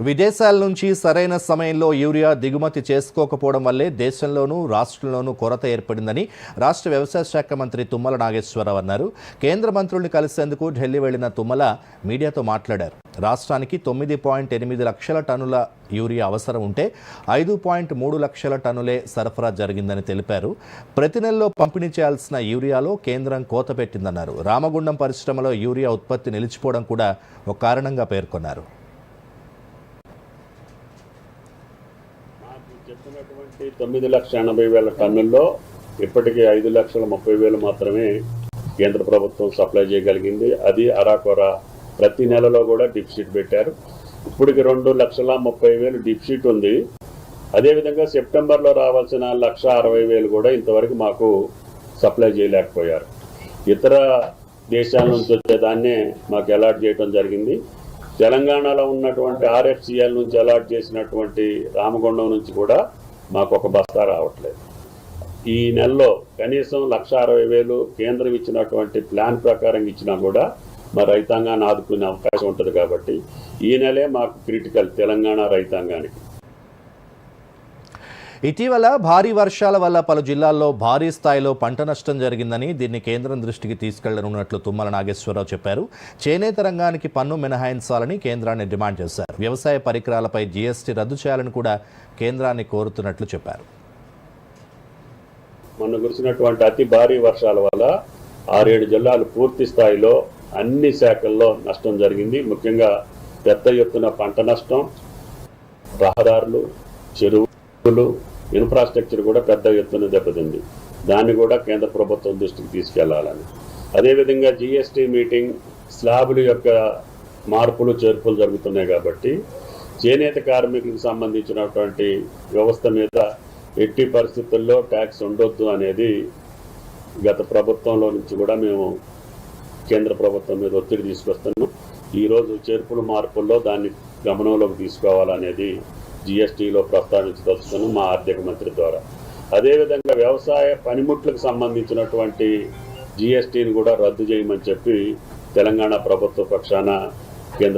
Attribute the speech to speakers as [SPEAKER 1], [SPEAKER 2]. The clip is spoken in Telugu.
[SPEAKER 1] విదేశాల నుంచి సరైన సమయంలో యూరియా దిగుమతి చేసుకోకపోవడం వల్లే దేశంలోనూ రాష్ట్రంలోనూ కొరత ఏర్పడిందని రాష్ట్ర వ్యవసాయ శాఖ మంత్రి తుమ్మల నాగేశ్వరరావు అన్నారు. కేంద్ర మంత్రుల్ని కలిసేందుకు ఢిల్లీ వెళ్ళిన తుమ్మల మీడియాతో మాట్లాడారు. రాష్ట్రానికి తొమ్మిది పాయింట్ ఎనిమిది లక్షల టన్నుల యూరియా అవసరం ఉంటే ఐదు పాయింట్ మూడు లక్షల టన్నులే సరఫరా జరిగిందని తెలిపారు. ప్రతి నెలలో పంపిణీ చేయాల్సిన యూరియాలో కేంద్రం కోత పెట్టిందన్నారు. రామగుండం పరిశ్రమలో యూరియా ఉత్పత్తి నిలిచిపోవడం కూడా ఒక కారణంగా పేర్కొన్నారు.
[SPEAKER 2] చెప్పినటువంటి తొమ్మిది లక్షల ఎనభై వేల టన్నుల్లో ఇప్పటికీ ఐదు లక్షల ముప్పై వేలు మాత్రమే కేంద్ర ప్రభుత్వం సప్లై చేయగలిగింది. అది అరాకొర. ప్రతి నెలలో కూడా డిఫిసిట్ పెట్టారు. ఇప్పటికి రెండు లక్షల ముప్పై వేలు డిఫిసిట్ ఉంది. అదేవిధంగా సెప్టెంబర్లో రావాల్సిన లక్ష అరవై వేలు కూడా ఇంతవరకు మాకు సప్లై చేయలేకపోయారు. ఇతర దేశాల నుంచి వచ్చేదాన్నే మాకు అలాట్ చేయడం జరిగింది. తెలంగాణలో ఉన్నటువంటి ఆర్ఎఫ్సిఎల్ నుంచి అలాట్ చేసినటువంటి రామగుండం నుంచి కూడా మాకు ఒక బస్తా రావట్లేదు. ఈ నెలలో కనీసం లక్ష అరవై వేలు కేంద్రం ఇచ్చినటువంటి ప్లాన్ ప్రకారం ఇచ్చినా కూడా మా రైతాంగాన్ని ఆదుకునే అవకాశం ఉంటుంది కాబట్టి ఈ నెలే మాకు క్రిటికల్ తెలంగాణ రైతాంగానికి.
[SPEAKER 1] ఇటీవల భారీ వర్షాల వల్ల పలు జిల్లాల్లో భారీ స్థాయిలో పంట నష్టం జరిగిందని దీన్ని కేంద్రం దృష్టికి తీసుకెళ్ళనున్నట్లు తుమ్మల నాగేశ్వరరావు చెప్పారు. చేనేత రంగానికి పన్ను మినహాయించాలని కేంద్రాన్ని డిమాండ్ చేశారు. వ్యవసాయ పరికరాలపై జీఎస్టీ రద్దు చేయాలని కూడా కేంద్రాన్ని కోరుతున్నట్లు చెప్పారు.
[SPEAKER 2] మొన్న కురిసినటువంటి అతి భారీ వర్షాల వల్ల ఆరేడు జిల్లాలు పూర్తి స్థాయిలో అన్ని శాఖల్లో నష్టం జరిగింది. ముఖ్యంగా పెద్ద ఎత్తున పంట నష్టం రహదారులు చెరువులు ఇన్ఫ్రాస్ట్రక్చర్ కూడా పెద్ద ఎత్తున దెబ్బతింది. దాన్ని కూడా కేంద్ర ప్రభుత్వం దృష్టికి తీసుకెళ్ళాలని. అదేవిధంగా జిఎస్టీ మీటింగ్ స్లాబుల యొక్క మార్పులు చేర్పులు జరుగుతున్నాయి కాబట్టి చేనేత కార్మికులకు సంబంధించినటువంటి వ్యవస్థ మీద ఎట్టి పరిస్థితుల్లో ట్యాక్స్ ఉండొద్దు అనేది గత ప్రభుత్వంలో నుంచి కూడా మేము కేంద్ర ప్రభుత్వం మీద ఒత్తిడి తీసుకొస్తున్నాం. ఈరోజు చేర్పులు మార్పుల్లో దాన్ని గమనంలోకి తీసుకోవాలనేది జిఎస్టీలో ప్రస్తావించదలుచుకున్నాం మా ఆర్థిక మంత్రి ద్వారా. అదేవిధంగా వ్యవసాయ పనిముట్లకు సంబంధించినటువంటి జిఎస్టీని కూడా రద్దు చేయమని చెప్పి తెలంగాణ ప్రభుత్వ పక్షాన